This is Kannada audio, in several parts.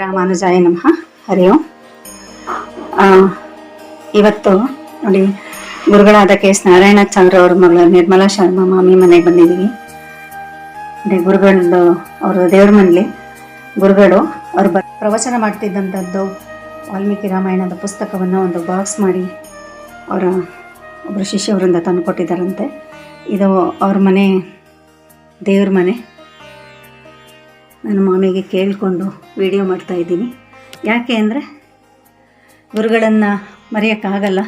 ರಾಮಾನುಜಾಯ ನಮಃ. ಹರಿ ಓಂ. ಇವತ್ತು ನೋಡಿ, ಗುರುಗಳಾದ ಕೆ ಎಸ್ ಚಂದ್ರ ಅವ್ರ ಮಗಳ ನಿರ್ಮಲಾ ಶರ್ಮಾ ಮಾಮಿ ಮನೆಗೆ ಬಂದಿದ್ದೀವಿ. ನೋಡಿ ಗುರುಗಳು ಅವರು ದೇವ್ರ ಮನೇಲಿ ಗುರುಗಳು ಅವರು ಬ, ಪ್ರವಚನ ಮಾಡ್ತಿದ್ದಂಥದ್ದು ವಾಲ್ಮೀಕಿ ರಾಮಾಯಣದ ಪುಸ್ತಕವನ್ನು ಒಂದು ಬಾಕ್ಸ್ ಮಾಡಿ ಅವರ ಒಬ್ಬರು ಶಿಷ್ಯವರಿಂದ ತಂದು ಕೊಟ್ಟಿದ್ದಾರಂತೆ ಇದು ಅವ್ರ ಮನೆ, ದೇವ್ರ ಮನೆ. ನಾನು ಮಾಮಿಗೆ ಕೇಳಿಕೊಂಡು ವಿಡಿಯೋ ಮಾಡ್ತಾಯಿದ್ದೀನಿ ಯಾಕೆ ಅಂದರೆ ಗುರುಗಳನ್ನು ಮರೆಯೋಕ್ಕಾಗಲ್ಲ.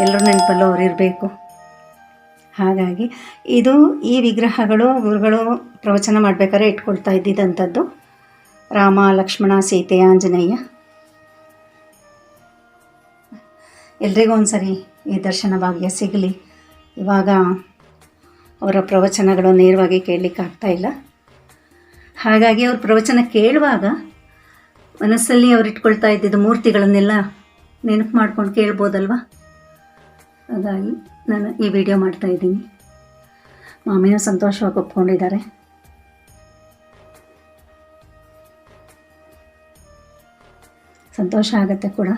ಎಲ್ಲರ ನೆನಪಲ್ಲೂ ಅವ್ರು ಇರಬೇಕು ಹಾಗಾಗಿ ಇದು ಈ ವಿಗ್ರಹಗಳು ಗುರುಗಳು ಪ್ರವಚನ ಮಾಡಬೇಕಾದ್ರೆ ಇಟ್ಕೊಳ್ತಾ ಇದ್ದಿದ್ದಂಥದ್ದು. ರಾಮ, ಲಕ್ಷ್ಮಣ, ಸೀತೆ, ಆಂಜನೇಯ. ಎಲ್ರಿಗೂ ಒಂದು ಸರಿ ಈ ದರ್ಶನ ಭಾಗ್ಯ ಸಿಗಲಿ. ಇವಾಗ ಅವರ ಪ್ರವಚನಗಳು ನೇರವಾಗಿ ಕೇಳಲಿಕ್ಕೆ ಆಗ್ತಾಯಿಲ್ಲ ಇಲ್ಲ. ಹಾಗಾಗಿ ಅವ್ರ ಪ್ರವಚನ ಕೇಳುವಾಗ ಮನಸ್ಸಲ್ಲಿ ಅವ್ರು ಇಟ್ಕೊಳ್ತಾ ಇದ್ದಿದ್ದು ಮೂರ್ತಿಗಳನ್ನೆಲ್ಲ ನೆನಪು ಮಾಡ್ಕೊಂಡು ಕೇಳ್ಬೋದಲ್ವಾ? ಹಾಗಾಗಿ ನಾನು ಈ ವಿಡಿಯೋ ಮಾಡ್ತಾ ಇದ್ದೀನಿ. ಮಾಮಿನೂ ಸಂತೋಷವಾಗಿ ಒಪ್ಕೊಂಡಿದ್ದಾರೆ. ಸಂತೋಷ ಆಗುತ್ತೆ ಕೂಡ.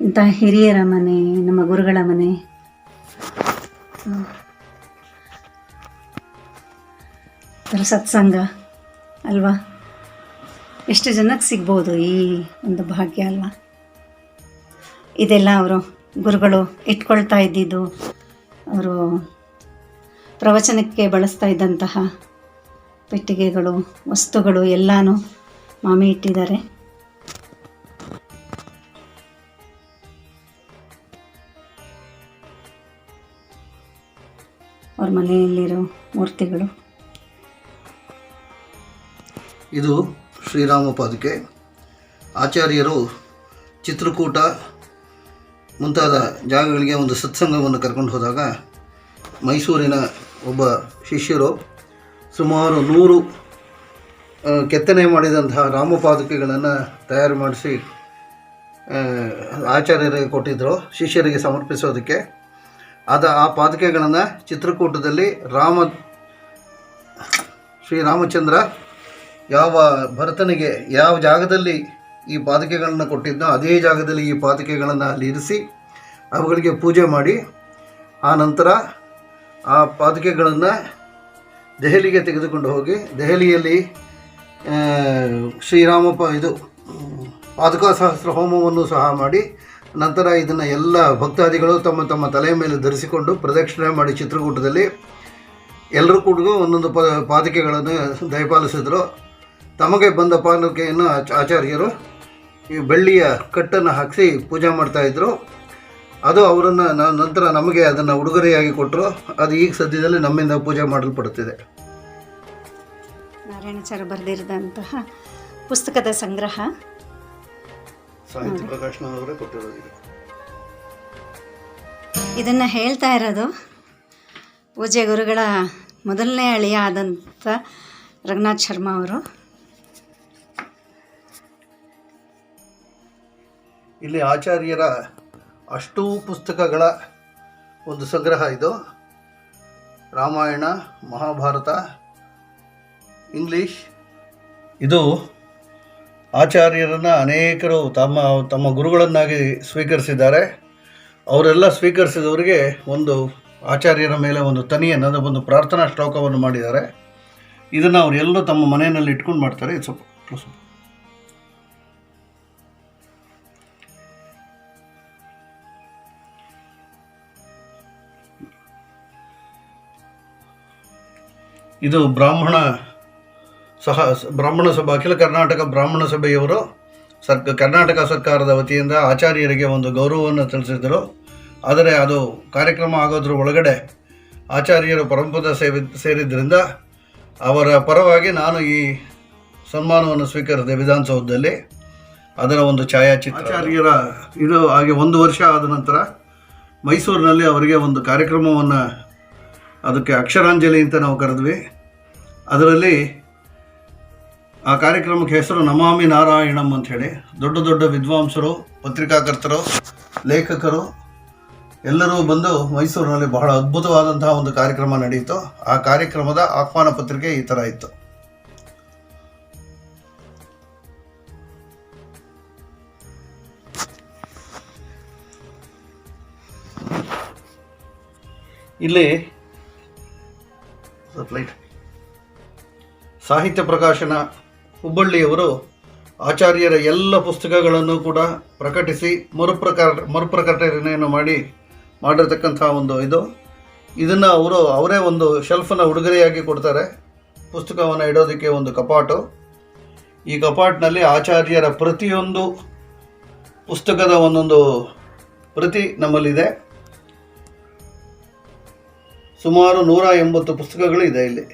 ಇಂಥ ಹಿರಿಯರ ಮನೆ, ನಮ್ಮ ಗುರುಗಳ ಮನೆ. ಸತ್ಸಂಗ. ಅಲ್ವಾ? ಎಷ್ಟು ಜನಕ್ಕೆ ಸಿಗ್ಬೋದು ಈ ಒಂದು ಭಾಗ್ಯ ಅಲ್ವಾ? ಇದೆಲ್ಲ ಅವರು ಗುರುಗಳು ಇಟ್ಕೊಳ್ತಾ ಇದ್ದಿದ್ದು, ಅವರು ಪ್ರವಚನಕ್ಕೆ ಬಳಸ್ತಾ ಇದ್ದಂತಹ ಪೆಟ್ಟಿಗೆಗಳು, ವಸ್ತುಗಳು ಎಲ್ಲನೂ ಮಾಮಿ ಇಟ್ಟಿದ್ದಾರೆ. ಅವ್ರ ಮನೆಯಲ್ಲಿರೋ ಮೂರ್ತಿಗಳು. ಇದು ಶ್ರೀರಾಮ ಪಾದುಕೆ. ಆಚಾರ್ಯರು ಚಿತ್ರಕೂಟ ಮುಂತಾದ ಜಾಗಗಳಿಗೆ ಒಂದು ಸತ್ಸಂಗವನ್ನು ಕರ್ಕೊಂಡು ಹೋದಾಗ ಮೈಸೂರಿನ ಒಬ್ಬ ಶಿಷ್ಯರು ಸುಮಾರು ನೂರು ಕೆತ್ತನೆ ಮಾಡಿದಂತಹ ರಾಮಪಾದುಕೆಗಳನ್ನು ತಯಾರು ಮಾಡಿಸಿ ಆಚಾರ್ಯರಿಗೆ ಕೊಟ್ಟಿದ್ದರು ಶಿಷ್ಯರಿಗೆ ಸಮರ್ಪಿಸೋದಕ್ಕೆ. ಆದ ಆ ಪಾದುಕೆಗಳನ್ನು ಚಿತ್ರಕೂಟದಲ್ಲಿ ರಾಮ, ಶ್ರೀರಾಮಚಂದ್ರ ಯಾವ ಭರತನಿಗೆ ಯಾವ ಜಾಗದಲ್ಲಿ ಈ ಪಾದುಕೆಗಳನ್ನು ಕೊಟ್ಟಿದ್ದೋ ಅದೇ ಜಾಗದಲ್ಲಿ ಈ ಪಾದುಕೆಗಳನ್ನು ಅಲ್ಲಿ ಇರಿಸಿ ಅವುಗಳಿಗೆ ಪೂಜೆ ಮಾಡಿ, ಆ ನಂತರ ಆ ಪಾದುಕೆಗಳನ್ನು ದೆಹಲಿಗೆ ತೆಗೆದುಕೊಂಡು ಹೋಗಿ, ದೆಹಲಿಯಲ್ಲಿ ಶ್ರೀರಾಮ ಇದು ಪಾದುಕಾ ಸಹಸ್ರ ಹೋಮವನ್ನು ಸಹ ಮಾಡಿ, ನಂತರ ಇದನ್ನು ಎಲ್ಲ ಭಕ್ತಾದಿಗಳು ತಮ್ಮ ತಮ್ಮ ತಲೆಯ ಮೇಲೆ ಧರಿಸಿಕೊಂಡು ಪ್ರದಕ್ಷಿಣೆ ಮಾಡಿ ಚಿತ್ರಕೂಟದಲ್ಲಿ ಎಲ್ಲರೂ ಕೂಡ ಒಂದೊಂದು ಪ, ಪಾದುಕೆಗಳನ್ನು ದಯಪಾಲಿಸಿದ್ರು. ತಮಗೆ ಬಂದ ಪಾನಕೆಯನ್ನು ಆಚ- ಆಚಾರ್ಯರು ಈ ಬೆಳ್ಳಿಯ ಕಟ್ಟನ್ನು ಹಾಕಿಸಿ ಪೂಜೆ ಮಾಡ್ತಾಯಿದ್ರು ಅದು ಅವರನ್ನು ನಂತರ ನಮಗೆ ಅದನ್ನು ಉಡುಗೊರೆಯಾಗಿ ಕೊಟ್ಟರು ಅದು ಈಗ ಸದ್ಯದಲ್ಲಿ ನಮ್ಮಿಂದ ಪೂಜೆ ಮಾಡಲ್ಪಡುತ್ತಿದೆ. ನಾರಾಯಣಾಚಾರ್ಯ ಬರೆದಿರಿದಂತಹ ಪುಸ್ತಕದ ಸಂಗ್ರಹ. ಇದನ್ನು ಹೇಳ್ತಾ ಇರೋದು ಪೂಜೆ ಗುರುಗಳ ಮೊದಲನೇ ಅಳಿಯ ಆದಂಥ ರಘುನಾಥ್ ಶರ್ಮಾ ಅವರು. ಇಲ್ಲಿ ಆಚಾರ್ಯರ ಅಷ್ಟೂ ಪುಸ್ತಕಗಳ ಒಂದು ಸಂಗ್ರಹ ಇದು. ರಾಮಾಯಣ, ಮಹಾಭಾರತ, ಇಂಗ್ಲೀಷ್. ಇದು ಆಚಾರ್ಯರನ್ನು ಅನೇಕರು ತಮ್ಮ ತಮ್ಮ ಗುರುಗಳನ್ನಾಗಿ ಸ್ವೀಕರಿಸಿದ್ದಾರೆ. ಅವರೆಲ್ಲ ಸ್ವೀಕರಿಸಿದವರಿಗೆ ಒಂದು ಆಚಾರ್ಯರ ಮೇಲೆ ಒಂದು ತನಿಯನ್ನು ಒಂದು ಪ್ರಾರ್ಥನಾ ಶ್ಲೋಕವನ್ನು ಮಾಡಿದ್ದಾರೆ. ಇದನ್ನು ಅವರೆಲ್ಲರೂ ತಮ್ಮ ಮನೆಯಲ್ಲಿ ಇಟ್ಕೊಂಡು ಮಾಡ್ತಾರೆ. ಸ್ವಲ್ಪ ಇದು ಬ್ರಾಹ್ಮಣ ಸಹ ಬ್ರಾಹ್ಮಣ ಸಭಾ, ಅಖಿಲ ಕರ್ನಾಟಕ ಬ್ರಾಹ್ಮಣ ಸಭೆಯವರು ಸರ್ಕ, ಕರ್ನಾಟಕ ಸರ್ಕಾರದ ವತಿಯಿಂದ ಆಚಾರ್ಯರಿಗೆ ಒಂದು ಗೌರವವನ್ನು ತಿಳಿಸಿದರು. ಆದರೆ ಅದು ಕಾರ್ಯಕ್ರಮ ಆಗೋದ್ರ ಒಳಗಡೆ ಆಚಾರ್ಯರು ಪರಂಪರ ಸೇವಿ ಸೇರಿದ್ದರಿಂದ ಅವರ ಪರವಾಗಿ ನಾನು ಈ ಸನ್ಮಾನವನ್ನು ಸ್ವೀಕರಿಸಿದೆ ವಿಧಾನಸೌಧದಲ್ಲಿ. ಅದರ ಒಂದು ಛಾಯಾಚಿತ್ರ. ಆಚಾರ್ಯರ ಇದು ಹಾಗೆ ಒಂದು ವರ್ಷ ಆದ ನಂತರ ಮೈಸೂರಿನಲ್ಲಿ ಅವರಿಗೆ ಒಂದು ಕಾರ್ಯಕ್ರಮವನ್ನು ಅದಕ್ಕೆ ಅಕ್ಷರಾಂಜಲಿ ಅಂತ ನಾವು ಕರೆದ್ವಿ. ಅದರಲ್ಲಿ ಆ ಕಾರ್ಯಕ್ರಮಕ್ಕೆ ಹೆಸರು ನಮಾಮಿ ನಾರಾಯಣಂ ಅಂಥೇಳಿ ದೊಡ್ಡ ದೊಡ್ಡ ವಿದ್ವಾಂಸರು, ಪತ್ರಿಕಾಕರ್ತರು, ಲೇಖಕರು, ಎಲ್ಲರೂ ಬಂದು ಮೈಸೂರಿನಲ್ಲಿ ಬಹಳ ಅದ್ಭುತವಾದಂತಹ ಒಂದು ಕಾರ್ಯಕ್ರಮ ನಡೆಯಿತು. ಆ ಕಾರ್ಯಕ್ರಮದ ಆಹ್ವಾನ ಪತ್ರಿಕೆ ಈ ಥರ ಇತ್ತು. ಇಲ್ಲಿ ಸ್ವಲ್ಪ ಸಾಹಿತ್ಯ ಪ್ರಕಾಶನ ಹುಬ್ಬಳ್ಳಿಯವರು ಆಚಾರ್ಯರ ಎಲ್ಲ ಪುಸ್ತಕಗಳನ್ನು ಕೂಡ ಪ್ರಕಟಿಸಿ ಮರುಪ್ರಕಾರ, ಮರುಪ್ರಕಟಣೆಯನ್ನು ಮಾಡಿ ಮಾಡಿರ್ತಕ್ಕಂಥ ಒಂದು ಇದು. ಇದನ್ನು ಅವರು ಅವರೇ ಒಂದು ಶೆಲ್ಫನ್ನು ಉಡುಗೊರೆಯಾಗಿ ಕೊಡ್ತಾರೆ. ಪುಸ್ತಕವನ್ನು ಇಡೋದಕ್ಕೆ ಒಂದು ಕಪಾಟು. ಈ ಕಪಾಟಿನಲ್ಲಿ ಆಚಾರ್ಯರ ಪ್ರತಿಯೊಂದು ಪುಸ್ತಕದ ಒಂದೊಂದು ಪ್ರತಿ ನಮ್ಮಲ್ಲಿದೆ. ಸುಮಾರು ನೂರ ಎಂಬತ್ತು ಪುಸ್ತಕಗಳು ಇದೆ ಇಲ್ಲಿ.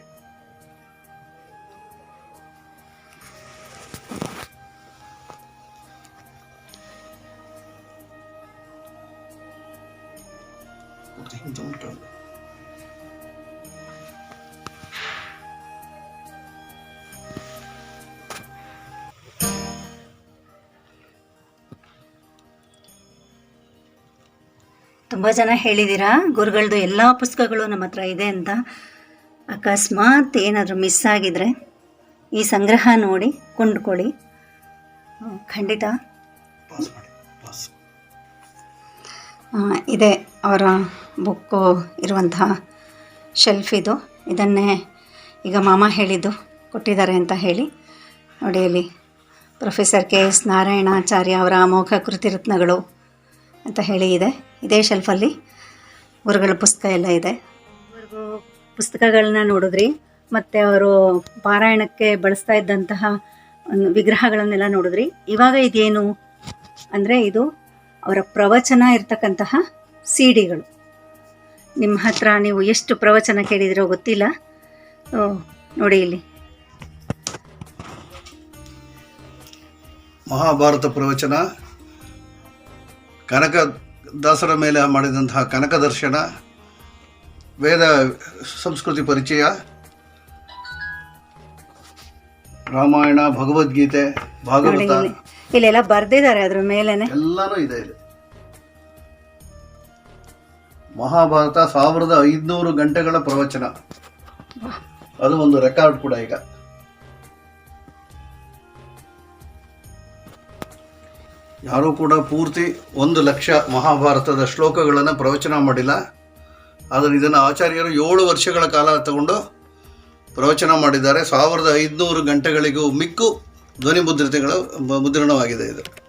ತುಂಬ ಜನ ಹೇಳಿದ್ದೀರಾ? ಗುರುಗಳದ್ದು ಎಲ್ಲ ಪುಸ್ತಕಗಳು ನಮ್ಮ ಹತ್ರ ಇದೆ ಅಂತ. ಅಕಸ್ಮಾತ್ ಏನಾದರೂ ಮಿಸ್ ಆಗಿದ್ರೆ ಈ ಸಂಗ್ರಹ ನೋಡಿ ಕೊಂಡ್ಕೊಳ್ಳಿ. ಖಂಡಿತ. ಇದೆ ಅವರ ಬುಕ್ಕು ಇರುವಂತಹ ಶೆಲ್ಫ್ ಇದು. ಇದನ್ನೇ ಈಗ ಮಾಮ ಹೇಳಿದ್ದು ಕೊಟ್ಟಿದ್ದಾರೆ ಅಂತ ಹೇಳಿ. ನೋಡಿ ಅಲ್ಲಿ ಪ್ರೊಫೆಸರ್ ಕೆ ಎಸ್ ನಾರಾಯಣಾಚಾರ್ಯ ಅವರ ಅಮೋಘ ಕೃತಿರತ್ನಗಳು. ಅಂತ ಹೇಳಿ ಇದೆ. ಇದೇ ಶೆಲ್ಫಲ್ಲಿ ಗುರುಗಳ ಪುಸ್ತಕ ಎಲ್ಲ ಇದೆ. ಪುಸ್ತಕಗಳನ್ನ ನೋಡಿದ್ರಿ, ಮತ್ತು ಅವರು ಪಾರಾಯಣಕ್ಕೆ ಬಳಸ್ತಾ ಇದ್ದಂತಹ ಒಂದು ವಿಗ್ರಹಗಳನ್ನೆಲ್ಲ ನೋಡಿದ್ರಿ. ಇವಾಗ ಇದೇನು ಅಂದರೆ ಇದು ಅವರ ಪ್ರವಚನ ಇರ್ತಕ್ಕಂತಹ ಸಿ ಡಿಗಳು ನಿಮ್ಮ ಹತ್ರ ನೀವು ಎಷ್ಟು ಪ್ರವಚನ ಕೇಳಿದಿರೋ ಗೊತ್ತಿಲ್ಲ. ನೋಡಿ ಇಲ್ಲಿ. ಮಹಾಭಾರತ ಪ್ರವಚನ. ಕನಕ ದಾಸರ ಮೇಲೆ ಮಾಡಿದಂತಹ ಕನಕ ದರ್ಶನ ವೇದ ಸಂಸ್ಕೃತಿ ಪರಿಚಯ ರಾಮಾಯಣ ಭಗವದ್ಗೀತೆ ಭಾಗವತ ಇಲ್ಲಿ ಇಲ್ಲೆಲ್ಲ ಬರ್ದಿದ್ದಾರೆ ಅದ್ರ ಮೇಲೆ ಎಲ್ಲಾನು ಇದೆ ಇಲ್ಲಿ. ಮಹಾಭಾರತ ಸಾವಿರದ ಐದುನೂರು ಗಂಟೆಗಳ ಪ್ರವಚನ. ಅದು ಒಂದು ರೆಕಾರ್ಡ್ ಕೂಡ ಈಗ. ಯಾರೂ ಕೂಡ ಪೂರ್ತಿ ಒಂದು ಲಕ್ಷ ಮಹಾಭಾರತದ ಶ್ಲೋಕಗಳನ್ನು ಪ್ರವಚನ ಮಾಡಿಲ್ಲ. ಆದರೆ ಇದನ್ನು ಆಚಾರ್ಯರು ಏಳು ವರ್ಷಗಳ ಕಾಲ ತಗೊಂಡು ಪ್ರವಚನ ಮಾಡಿದ್ದಾರೆ. ಸಾವಿರದ ಐದುನೂರು ಗಂಟೆಗಳಿಗೂ ಮಿಕ್ಕು ಧ್ವನಿ ಮುದ್ರಿತೆಗಳ, ಮುದ್ರಣವಾಗಿದೆ ಇದು.